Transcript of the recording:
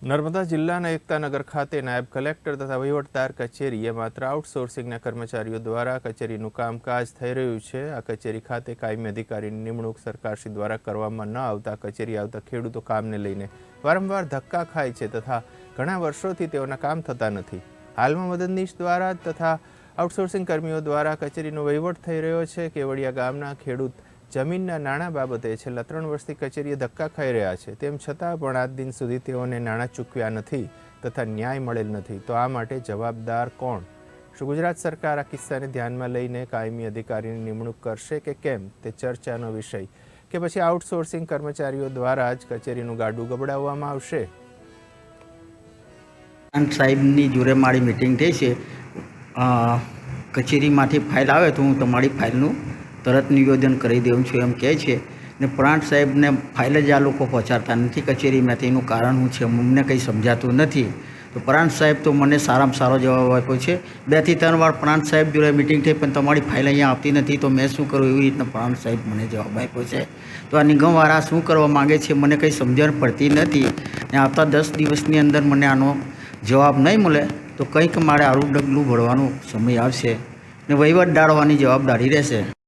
નર્મદા જિલ્લાના એકતાનગર ખાતે નાયબ કલેક્ટર તથા વહીવટદાર કચેરીએ માત્ર આઉટસોર્સિંગના કર્મચારીઓ દ્વારા કચેરીનું કામકાજ થઈ રહ્યું છે. આ કચેરી ખાતે કાયમી અધિકારીની નિમણૂક સરકારશ્રી દ્વારા કરવામાં ન આવતા કચેરી આવતા ખેડૂતો કામને લઈને વારંવાર ધક્કા ખાય છે તથા ઘણા વર્ષોથી તેઓના કામ થતા નથી. હાલમાં મદદનીશ દ્વારા તથા આઉટસોર્સિંગ કર્મીઓ દ્વારા કચેરીનો વહીવટ થઈ રહ્યો છે. કેવડિયા ગામના ખેડૂત જમીનના નાણાં બાબતે છેલ્લા ત્રણ વર્ષથી કચેરીએ ધક્કા ખાઈ રહ્યા છે. તેમ છતાં પણ આજ દિન સુધી તેઓને નાણાં ચૂકવ્યા નથી તથા ન્યાય મળેલ નથી. તો આ માટે જવાબદાર કોણ? શું ગુજરાત સરકાર આ કિસ્સાને ધ્યાનમાં લઈને કાયમી અધિકારીની નિમણૂક કરશે કે કેમ? તે ચર્ચાનો વિષય. કે પછી આઉટસોર્સિંગ કર્મચારીઓ દ્વારા જ કચેરીનું ગાડું ગબડાવવામાં આવશે? સાહેબની જોડે મારી મિટિંગ થઈ છે. કચેરીમાંથી ફાઇલ આવે તો હું તમારી ફાઇલનું તરત નિવેદન કરી દેવું છું એમ કહે છે ને પ્રાંત સાહેબને ફાઇલ જ આ લોકો પહોંચાડતા નથી કચેરીમાંથી એનું કારણ શું છે અમને કંઈ સમજાતું નથી. તો પ્રાંત સાહેબ તો મને સારામાં સારો જવાબ આપ્યો છે. બેથી ત્રણ વાર પ્રાંત સાહેબ જોડે મિટિંગ થઈ પણ તમારી ફાઇલ અહીંયા આવતી નથી તો મેં શું કરું એવી રીતના પ્રાંત સાહેબ મને જવાબ આપ્યો છે. તો આ નિગમવાળા શું કરવા માગે છે મને કંઈ સમજણ પડતી નથી. ને આવતા દસ દિવસની અંદર મને આનો જવાબ નહીં મળે તો કંઈક મારે આરું ડગલું ભરવાનો સમય આવશે. ને વહીવટ ડાળવાની જવાબદારી રહેશે.